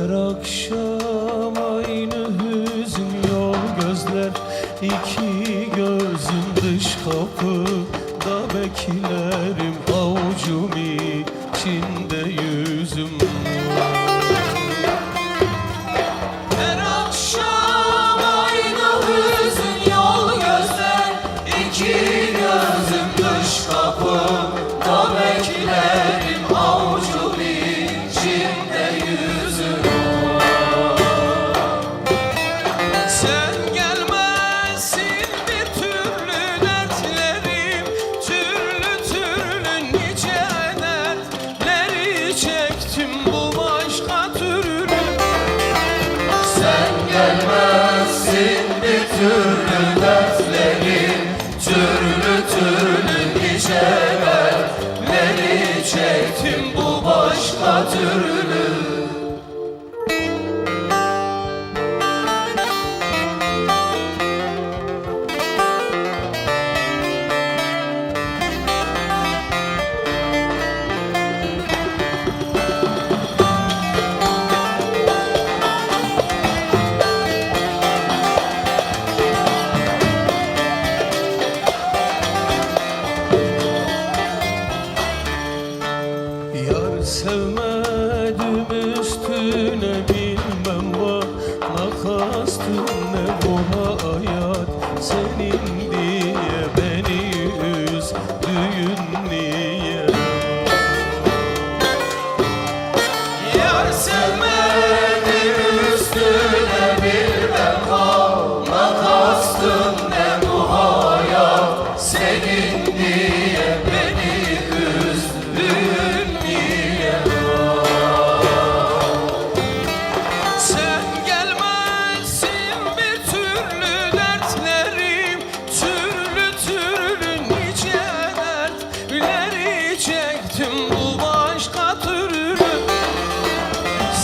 Her akşam aynı hüzün yol gözler iki gözüm. Dış kapıda beklerim Avucum içinde yüzüm. Her akşam aynı hüzün yol gözler iki gözüm. Dış kapıda beklerim Avucum içinde yüzüm. Gelmezsin bir türlü dertlerim Türlü türlü gecelerleri çektim bu başka türlü sevmedim üstüne bilmem bana kastın bu hayat senin diye beni üzdüğün niye Yar sevmedim